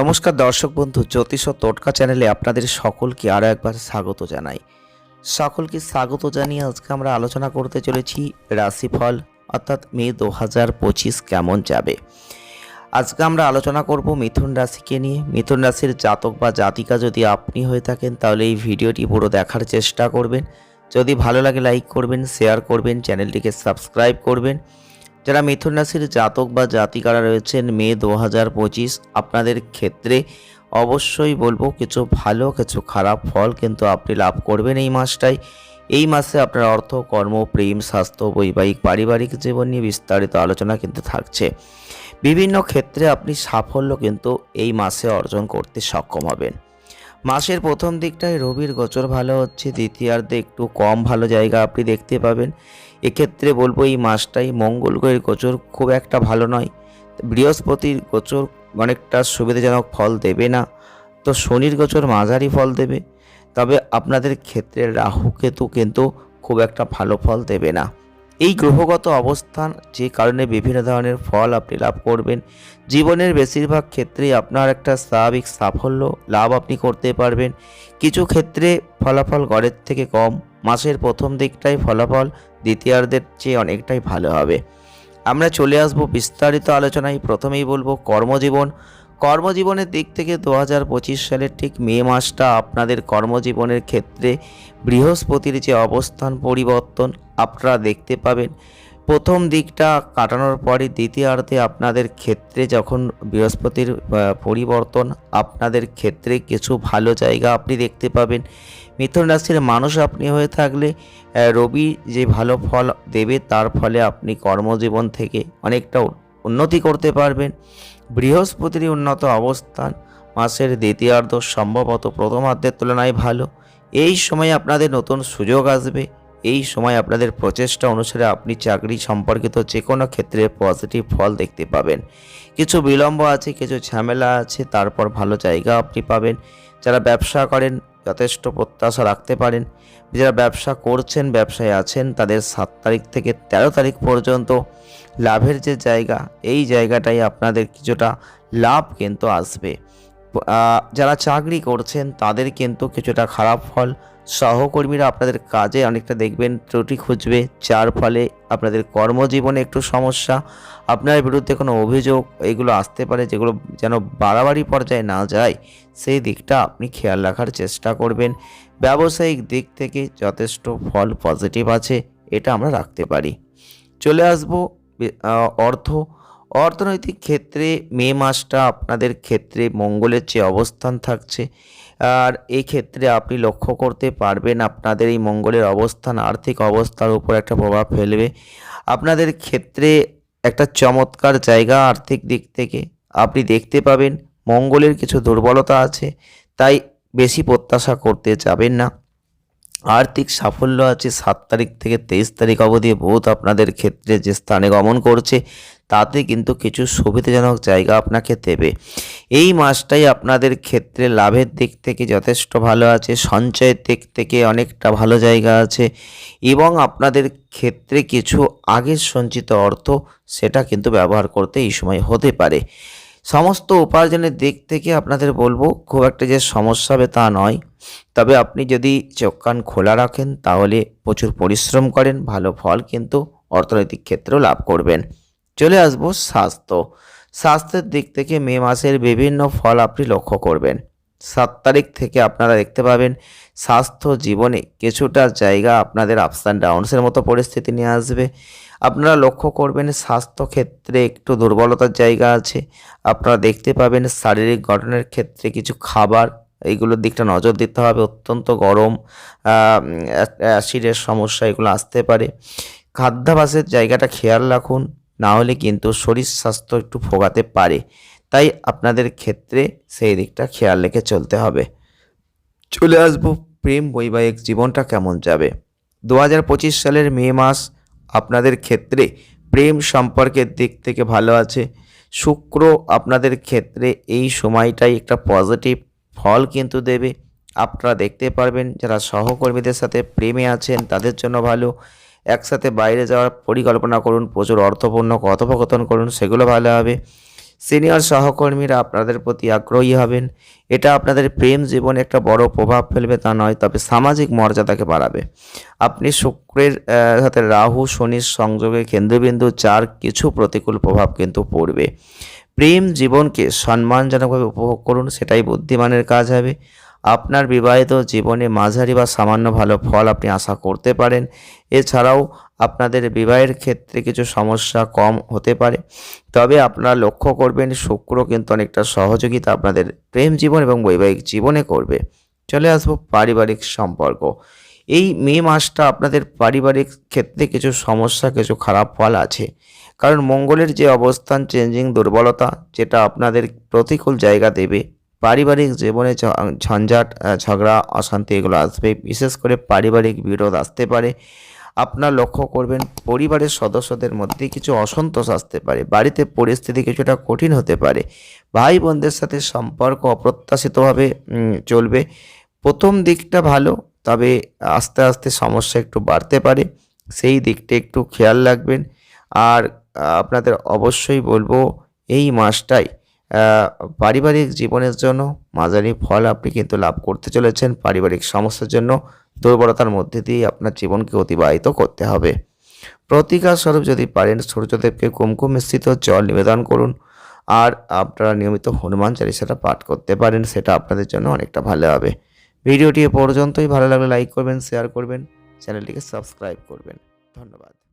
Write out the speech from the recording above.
নমস্কার দর্শক বন্ধু, জ্যোতিষ ও টোটকা চ্যানেলে আপনাদের সকলকে আরও একবার স্বাগত জানাই। সকলকে স্বাগত জানিয়ে আজকে আমরা আলোচনা করতে চলেছি রাশিফল, অর্থাৎ মে দু হাজার পঁচিশ কেমন যাবে। আজকে আমরা আলোচনা করব মিথুন রাশিকে নিয়ে। মিথুন রাশির জাতক বা জাতিকা যদি আপনি হয়ে থাকেন, তাহলে এই ভিডিওটি পুরো দেখার চেষ্টা করবেন। যদি ভালো লাগে, লাইক করবেন, শেয়ার করবেন, চ্যানেলটিকে সাবস্ক্রাইব করবেন। যারা মিথুন রাশির জাতক বা জাতিকারা রয়েছেন মে দু পঁচিশ, আপনাদের ক্ষেত্রে অবশ্যই বলব কিছু ভালো, কিছু খারাপ ফল কিন্তু আপনি লাভ করবেন এই মাসটাই এই মাসে আপনার অর্থ, কর্ম, প্রেম, স্বাস্থ্য, বৈবাহিক, পারিবারিক জীবন নিয়ে বিস্তারিত আলোচনা কিন্তু থাকছে। বিভিন্ন ক্ষেত্রে আপনি সাফল্য কিন্তু এই মাসে অর্জন করতে সক্ষম হবেন। মাসের প্রথম দিকটায় রবির গোচর ভালো হচ্ছে, দ্বিতীয়ার্ধে একটু কম ভালো জায়গা আপনি দেখতে পাবেন। এক্ষেত্রে বলব এই মাসটাই মঙ্গল গ্রহের গোচর খুব একটা ভালো নয়। বৃহস্পতির গোচর অনেকটা সুবিধাজনক ফল দেবে না। তো শনির গোচর মাঝারি ফল দেবে। তবে আপনাদের ক্ষেত্রে রাহু কেতু কিন্তু খুব একটা ভালো ফল দেবে না। এই গ্রহগত অবস্থান যে কারণে বিভিন্ন ধরনের ফল আপনি লাভ করবেন। জীবনের বেশিরভাগ ক্ষেত্রেই আপনার একটা স্বাভাবিক সাফল্য, লাভ আপনি করতে পারবেন। কিছু ক্ষেত্রে ফলাফল গড়ের থেকে কম মাসের প্রথম দিকটাই ফলাফল, দ্বিতীয়ার্ধের চেয়ে অনেকটাই ভালো হবে। আমরা চলে আসব বিস্তারিত আলোচনায়। প্রথমেই বলব কর্মজীবন। কর্মজীবনের দিক থেকে দু হাজার পঁচিশ সালের ঠিক মে মাসটা আপনাদের কর্মজীবনের ক্ষেত্রে বৃহস্পতির যে অবস্থান পরিবর্তন, আপনারা দেখতে পাবেন। প্রথম দিকটা কাটানোর পরে দ্বিতীয়ার্ধে আপনাদের ক্ষেত্রে যখন বৃহস্পতির পরিবর্তন, আপনাদের ক্ষেত্রে কিছু ভালো জায়গা আপনি দেখতে পাবেন। মিথুন রাশির মানুষ আপনি হয়ে থাকলে রবি যে ভালো ফল দেবে তার ফলে আপনি কর্মজীবন থেকে অনেকটা উন্নতি করতে পারবেন। বৃহস্পতির উন্নত অবস্থান মাসের দ্বিতীয়ার্ধ সম্ভবত প্রথমার্ধের তুলনায় ভালো। এই সময় আপনাদের নতুন সুযোগ আসবে। এই সময় আপনাদের প্রচেষ্টা অনুসারে আপনি চাকরি সম্পর্কিত যে কোনো ক্ষেত্রে পজিটিভ ফল দেখতে পাবেন। কিছু বিলম্ব আছে, কিছু ঝামেলা আছে, তারপর ভালো জায়গা আপনি পাবেন। যারা ব্যবসা করেন, যথেষ্ট প্রত্যাশা রাখতে পারেন। যারা ব্যবসা করছেন, ব্যবসায় আছেন, তাদের সাত তারিখ থেকে তেরো তারিখ পর্যন্ত লাভের যে জায়গা, এই জায়গাটাই আপনাদের কিছুটা লাভ কিন্তু আসবে। যারা চাকরি করছেন, তাদের কিন্তু কিছুটা খারাপ ফল সহকর্মীরা আপনাদের কাজে অনেকটা দেখবেন, ত্রুটি খুঁজবে, যার ফলে আপনাদের কর্মজীবনে একটু সমস্যা, আপনার বিরুদ্ধে কোনো অভিযোগ এগুলো আসতে পারে যেগুলো যেন বাড়াবাড়ি পর্যায়ে না যায়, সেই দিকটা আপনি খেয়াল রাখার চেষ্টা করবেন। ব্যবসায়িক দিক থেকে যথেষ্ট ফল পজিটিভ আছে, এটা আমরা রাখতে পারি। চলে আসব অর্থ। অর্থনৈতিক ক্ষেত্রে মে মাসটা আপনাদের ক্ষেত্রে মঙ্গলের যে অবস্থান থাকছে। আর এই ক্ষেত্রে আপনি লক্ষ্য করতে পারবেন আপনাদের এই মঙ্গলের অবস্থান, আর্থিক অবস্থার উপর একটা প্রভাব ফেলবে। আপনাদের ক্ষেত্রে একটা চমৎকার জায়গা আর্থিক দিক থেকে। আপনি দেখতে পাবেন মঙ্গলের কিছু দুর্বলতা আছে, তাই বেশি প্রত্যাশা করতে যাবেন না। আর্থিক সাফল্য আছে, সাত তারিখ থেকে তেইশ তারিখ অবধি বুধ আপনাদের ক্ষেত্রে যে স্থানে গমন করছে, তাতে কিন্তু কিছু সুবিধাজনক জায়গা আপনাকে দেবে। এই মাসটাই আপনাদের ক্ষেত্রে লাভের দিক থেকে যথেষ্ট ভালো আছে, সঞ্চয়ের দিক থেকে অনেকটা ভালো জায়গা আছে এবং আপনাদের ক্ষেত্রে কিছু আগের সঞ্চিত অর্থ সেটা কিন্তু ব্যবহার করতে এই সময় হতে পারে। সমস্ত উপার্জনের দিক থেকে আপনাদের বলব, খুব একটা যে সমস্যা হবে তা নয়। তবে আপনি যদি চোখ কান খোলা রাখেন, তাহলে প্রচুর পরিশ্রম করেন, ভালো ফল কিন্তু অর্থনৈতিক ক্ষেত্রেও লাভ করবেন। চলে আসব স্বাস্থ্য। স্বাস্থ্যের দিক থেকে মে মাসের বিভিন্ন ফল আপনি লক্ষ্য করবেন। সাত তারিখ থেকে আপনারা দেখতে পাবেন স্বাস্থ্য জীবনে কিছুটা জায়গা আপনাদের আপস অ্যান্ড ডাউনসের মতো পরিস্থিতি নিয়ে আসবে। আপনারা লক্ষ্য করবেন স্বাস্থ্য ক্ষেত্রে একটু দুর্বলতার জায়গা আছে। আপনারা দেখতে পাবেন শারীরিক গঠনের ক্ষেত্রে কিছু খাবার, এইগুলোর দিকটা নজর দিতে হবে। অত্যন্ত গরম অ্যাসিডের সমস্যা এগুলো আসতে পারে। খাদ্যাভাসের জায়গাটা খেয়াল রাখুন। না হলে কিন্তু শরীর স্বাস্থ্য একটু ভোগাতে পারে। তাই আপনাদের ক্ষেত্রে সেই দিকটা খেয়াল রেখে চলতে হবে। চলে আসব প্রেম বৈবাহিক জীবনটা কেমন যাবে? দু হাজার পঁচিশ সালের মে মাস আপনাদের ক্ষেত্রে প্রেম সম্পর্কের দিক থেকে ভালো আছে। শুক্র আপনাদের ক্ষেত্রে এই সময়টাই একটা পজিটিভ ফল কিন্তু দেবে। আপনারা দেখতে পারবেন যারা সহকর্মীদের সাথে প্রেমে আছেন তাদের জন্য ভালো। একসাথে বাইরে যাওয়ার পরিকল্পনা করুন, প্রচুর অর্থপূর্ণ কথোপকথন করুন, সেগুলো ভালো হবে। সিনিয়র সহকর্মীরা আপনাদের প্রতি আগ্রহী হবেন। এটা আপনাদের প্রেম জীবনে একটা বড় প্রভাব ফেলবে, তা নয়, তবে সামাজিক মর্যাদাকে বাড়াবে। আপনি শুক্রের সাথে রাহু, শনির সংযোগে কেন্দ্রবিন্দু চার কিছু প্রতিকূল প্রভাব কিন্তু পড়বে। প্রেম জীবনকে সম্মানজনকভাবে উপভোগ করুন, সেটাই বুদ্ধিমানের কাজ হবে। আপনার বিবাহিত জীবনে মাঝারি বা সামান্য ভালো ফল আপনি আশা করতে পারেন। এছাড়াও আপনাদের বিবাহের ক্ষেত্রে কিছু সমস্যা কম হতে পারে। তবে আপনারা লক্ষ্য করবেন, শুক্র কিন্তু অনেকটা সহযোগিতা আপনাদের প্রেম জীবন এবং বৈবাহিক জীবনে করবে। চলে আসব পারিবারিক সম্পর্ক। এই মে মাসটা আপনাদের পারিবারিক ক্ষেত্রে কিছু সমস্যা, কিছু খারাপ ফল আছে। কারণ মঙ্গলের যে অবস্থান চেঞ্জিং দুর্বলতা, যেটা আপনাদের প্রতিকূল জায়গা দেবে পারিবারিক জীবনে ঝঞ্ঝাট ঝগড়া, অশান্তি এগুলো আসবে বিশেষ করে পারিবারিক বিরোধ আসতে পারে। আপনার লক্ষ্য করবেন, পরিবারের সদস্যদের মধ্যে কিছু অসন্তোষ আসতে পারে। বাড়িতে পরিস্থিতি কিছুটা কঠিন হতে পারে। ভাই বোনদের সাথে সম্পর্ক অপ্রত্যাশিতভাবে চলবে। প্রথম দিকটা ভালো, তবে আস্তে আস্তে সমস্যা একটু বাড়তে পারে। সেই দিকটা একটু খেয়াল রাখবেন। আর আপনাদের অবশ্যই বলব, এই মাসটাই পারিবারিক জীবনের জন্য মাঝারি ফল আপনি কিন্তু লাভ করতে চলেছেন। পারিবারিক সমস্যার জন্য দুর্বলতার মধ্যে দিয়ে আপনার জীবনকে অতিবাহিত করতে হবে। প্রতিকার স্বরূপ যদি পারেন, সূর্যদেবকে কুমকুম মিশ্রিত জল নিবেদন করুন আর আপনারা নিয়মিত হনুমান চালিসাটা পাঠ করতে পারেন, সেটা আপনাদের জন্য অনেকটা ভালো হবে। ভিডিওটি পর্যন্তই। ভালো লাগলে লাইক করবেন শেয়ার করবেন চ্যানেলটিকে সাবস্ক্রাইব করবেন। ধন্যবাদ।